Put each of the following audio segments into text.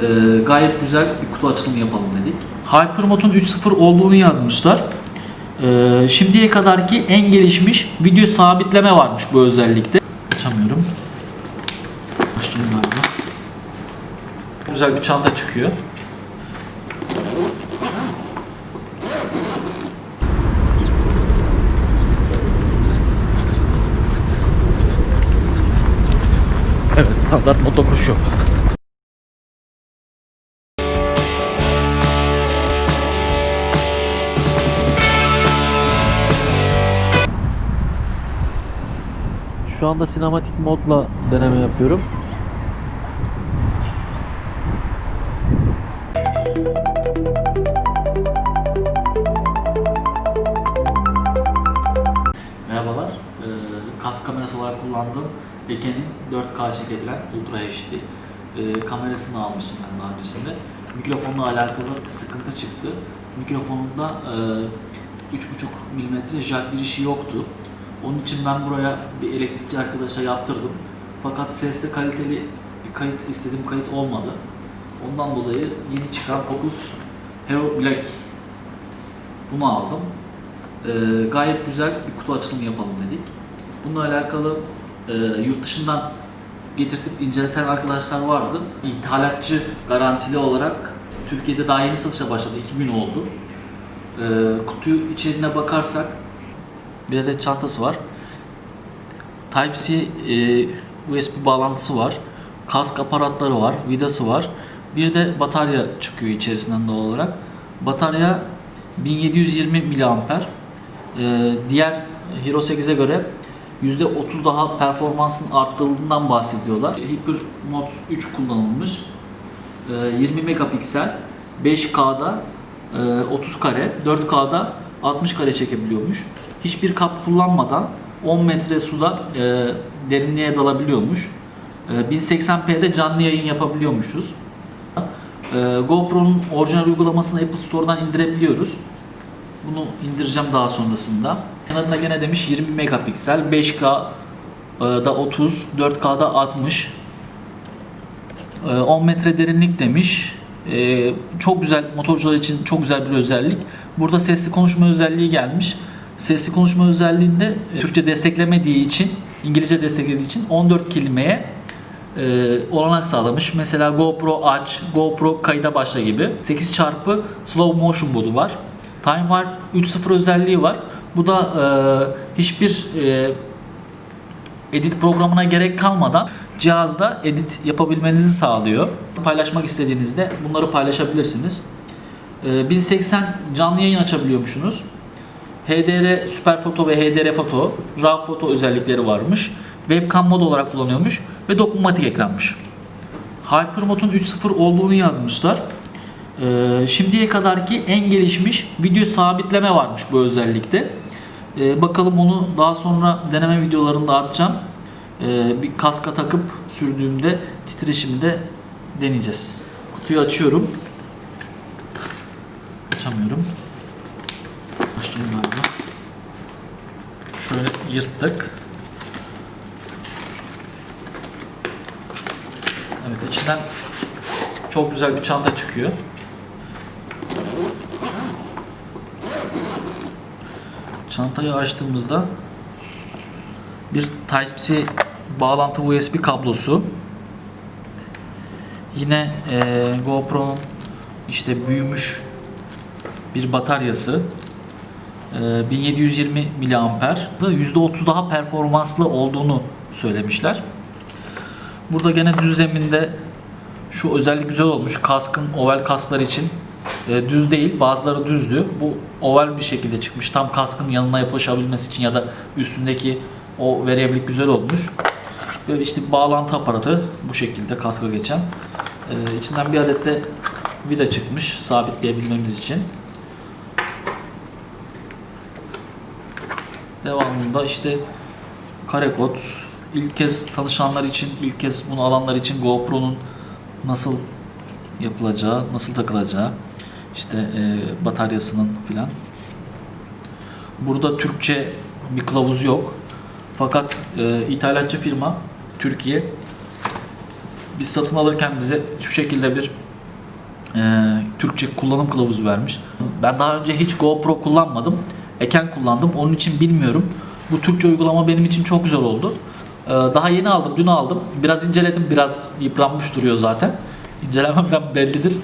Ee, gayet güzel bir kutu açılımı yapalım dedik. Hypermode'un 3.0 olduğunu yazmışlar. Ee, şimdiye kadarki en gelişmiş video sabitleme varmış bu özellikte. Açamıyorum. Açtım. Güzel bir çanta çıkıyor. Evet, standart moto koşu. Anda sinematik modla deneme yapıyorum. Merhabalar. Ee, kask kamerası olarak kullandığım Eken'in 4K çekebilen Ultra HD ee, kamerasını almıştım ben daha öncesinde. Mikrofonla alakalı sıkıntı çıktı. Mikrofonunda e, 3.5 mm jack girişi yoktu. Onun için ben buraya bir elektrikçi arkadaşa yaptırdım. Fakat seste kaliteli bir kayıt istediğim kayıt olmadı. Ondan dolayı yeni çıkan Focus Hero Black bunu aldım. Ee, gayet güzel bir kutu açılımı yapalım dedik. Bununla alakalı e, yurt dışından getirtip inceleten arkadaşlar vardı. İthalatçı garantili olarak Türkiye'de daha yeni satışa başladı. 2 gün oldu. Ee, kutuyu içeriğine bakarsak bir adet çantası var. Type-C e, USB bağlantısı var. Kask aparatları var, vidası var. Bir de batarya çıkıyor içerisinden doğal olarak. Batarya 1720 mAh. Ee, diğer Hero 8'e göre %30 daha performansın arttırıldığından bahsediyorlar. Hyper Mod 3 kullanılmış. Ee, 20 megapiksel 5K'da e, 30 kare, 4K'da 60 kare çekebiliyormuş. Hiçbir kap kullanmadan 10 metre suda e, derinliğe dalabiliyormuş. E, 1080p'de canlı yayın yapabiliyormuşuz. E, GoPro'nun orijinal uygulamasını Apple Store'dan indirebiliyoruz. Bunu indireceğim daha sonrasında. Kenarında gene demiş 20 megapiksel, 5K'da 30, 4K'da 60. E, 10 metre derinlik demiş. E, çok güzel motorcular için çok güzel bir özellik. Burada sesli konuşma özelliği gelmiş. Sesli konuşma özelliğinde e, Türkçe desteklemediği için, İngilizce desteklediği için 14 kelimeye e, olanak sağlamış. Mesela GoPro aç, GoPro kayda başla gibi. 8 çarpı slow motion modu var. Time Warp 3.0 özelliği var. Bu da e, hiçbir e, edit programına gerek kalmadan cihazda edit yapabilmenizi sağlıyor. Paylaşmak istediğinizde bunları paylaşabilirsiniz. E, 1080 canlı yayın açabiliyormuşsunuz. HDR süper foto ve HDR foto, RAW foto özellikleri varmış. Webcam mod olarak kullanıyormuş ve dokunmatik ekranmış. Hypermode'un 3.0 olduğunu yazmışlar. Ee, şimdiye kadarki en gelişmiş video sabitleme varmış bu özellikte. Ee, bakalım onu daha sonra deneme videolarında atacağım. Ee, bir kaska takıp sürdüğümde titreşimi de deneyeceğiz. Kutuyu açıyorum. Açamıyorum. Açtım galiba. Şöyle yırttık. Evet içinden çok güzel bir çanta çıkıyor. Çantayı açtığımızda bir Type-C bağlantı USB kablosu. Yine eee GoPro'nun işte büyümüş bir bataryası. Eee, 1720 mAh. %30 daha performanslı olduğunu söylemişler. Burada gene düz zeminde şu özellik güzel olmuş. Kaskın oval kasklar için e, düz değil. Bazıları düzdü. Bu oval bir şekilde çıkmış. Tam kaskın yanına yapışabilmesi için ya da üstündeki o verimlilik güzel olmuş. Böyle işte bağlantı aparatı bu şekilde kaska geçen. E, içinden bir adet de vida çıkmış sabitleyebilmemiz için. Devamında işte kare kod. İlk kez tanışanlar için, ilk kez bunu alanlar için GoPro'nun nasıl yapılacağı, nasıl takılacağı, işte e, bataryasının filan. Burada Türkçe bir kılavuz yok. Fakat e, ithalatçı firma Türkiye biz satın alırken bize şu şekilde bir e, Türkçe kullanım kılavuzu vermiş. Ben daha önce hiç GoPro kullanmadım. Eken kullandım. Onun için bilmiyorum. Bu Türkçe uygulama benim için çok güzel oldu. E, daha yeni aldım, dün aldım. Biraz inceledim. Biraz yıpranmış duruyor zaten. İncelememden bellidir.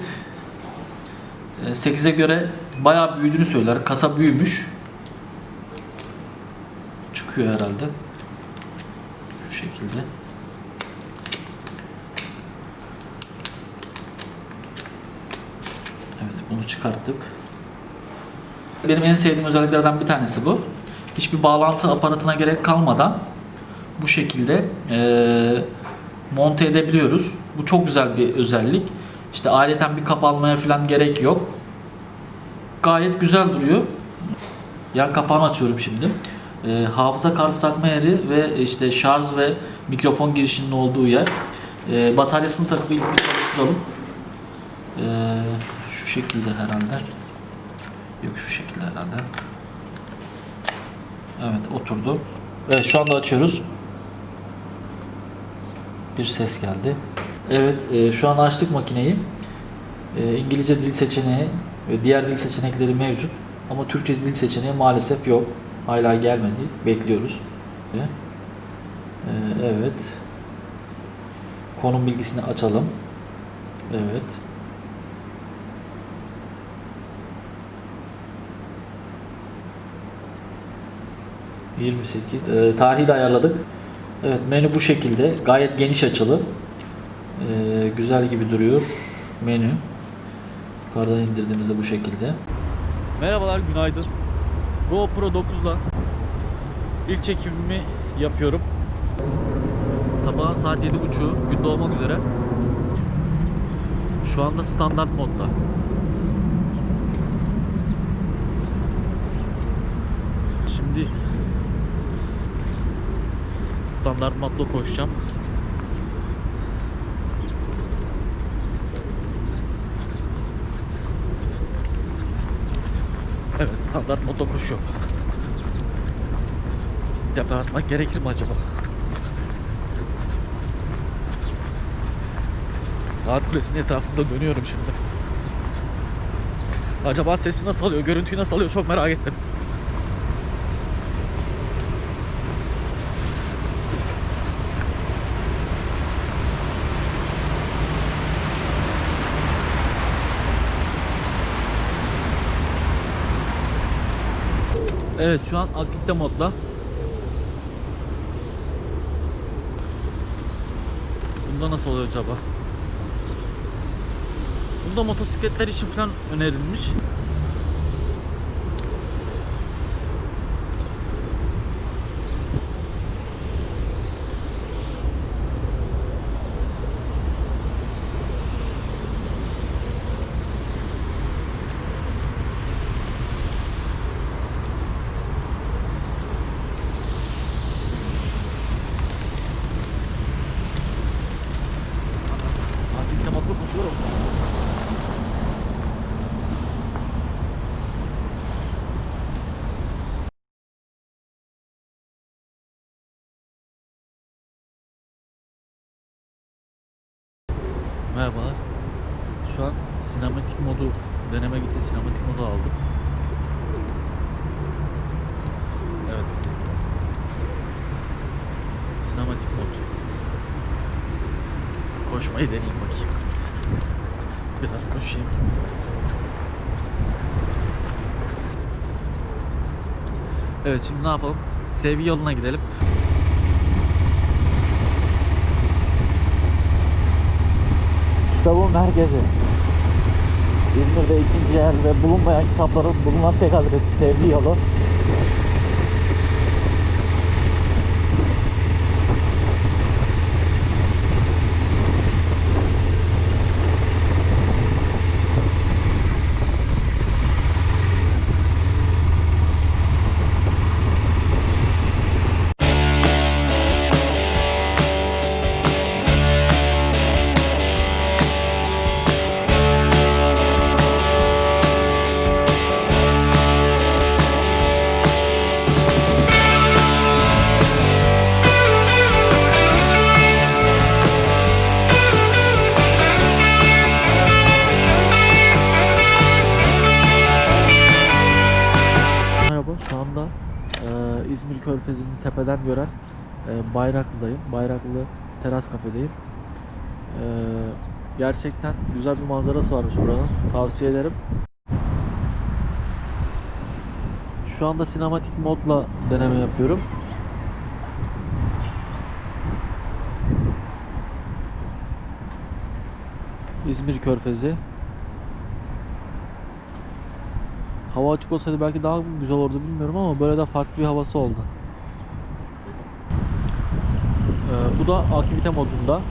E, 8'e göre bayağı büyüdüğünü söyler. Kasa büyümüş. Çıkıyor herhalde. Şu şekilde. Evet bunu çıkarttık. Benim en sevdiğim özelliklerden bir tanesi bu. Hiçbir bağlantı aparatına gerek kalmadan bu şekilde eee monte edebiliyoruz. Bu çok güzel bir özellik. İşte aleten bir kap almaya falan gerek yok. Gayet güzel duruyor. Yan kapağını açıyorum şimdi. Eee, hafıza kartı takma yeri ve işte şarj ve mikrofon girişinin olduğu yer. Eee, bataryasını takıp ilk bir çalıştıralım. Eee, şu şekilde herhalde. Yok şu şekilde herhalde. Evet oturdu. Evet şu anda açıyoruz. Bir ses geldi. Evet e, şu an açtık makineyi. E, İngilizce dil seçeneği ve diğer dil seçenekleri mevcut. Ama Türkçe dil seçeneği maalesef yok. Hala gelmedi. Bekliyoruz. E, evet. Konum bilgisini açalım. Evet. ...28... Ee, tarihi de ayarladık. Evet menü bu şekilde. Gayet geniş açılı. Ee, güzel gibi duruyor menü. Yukarıdan indirdiğimizde bu şekilde. Merhabalar, günaydın. GoPro 9'la ilk çekimimi yapıyorum. Sabahın saat 7.30 gün doğmak üzere. Şu anda standart modda. Şimdi standart modda koşacağım. Evet standart koşuyorum. Tepe atmak gerekir mi acaba? Saat kulesinin etrafında dönüyorum şimdi. Acaba sesi nasıl alıyor, görüntüyü nasıl alıyor çok merak ettim. Evet şu an aktifte modda. Bunda nasıl oluyor acaba? Bunda motosikletler için falan önerilmiş. Aktifte modda koşuyorum. Merhabalar. Şu an sinematik modu deneme gitti sinematik modu aldım. Evet. Sinematik mod. Koşmayı deneyeyim bakayım. Biraz koşayım. Evet şimdi ne yapalım? Sevgi yoluna gidelim. Kitabın merkezi. İzmir'de ikinci yer ve bulunmayan kitapların bulunan tek adresi Sevgi Yolu. Körfezi'ni tepeden gören e, Bayraklı'dayım. Bayraklı teras kafedeyim. E, gerçekten güzel bir manzarası varmış buranın. Tavsiye ederim. Şu anda sinematik modla deneme yapıyorum. İzmir Körfezi. Hava açık olsaydı belki daha güzel olurdu bilmiyorum ama böyle de farklı bir havası oldu. Ee, bu da aktivite modunda.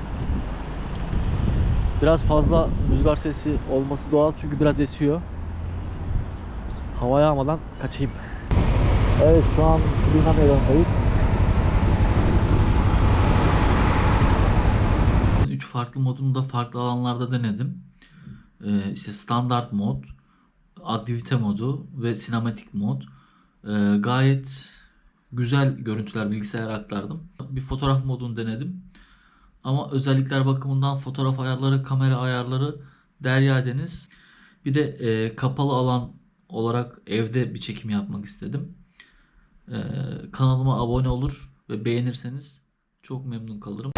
Biraz fazla rüzgar sesi olması doğal çünkü biraz esiyor. Hava yağmadan kaçayım. Evet şu an Sibirna Meydanı'ndayız. Üç farklı modunu da farklı alanlarda denedim. Ee, işte standart mod, aktivite modu ve sinematik mod. Ee, gayet güzel görüntüler bilgisayara aktardım. Bir fotoğraf modunu denedim. Ama özellikler bakımından fotoğraf ayarları, kamera ayarları derya deniz. Bir de e, kapalı alan olarak evde bir çekim yapmak istedim. Ee, kanalıma abone olur ve beğenirseniz çok memnun kalırım.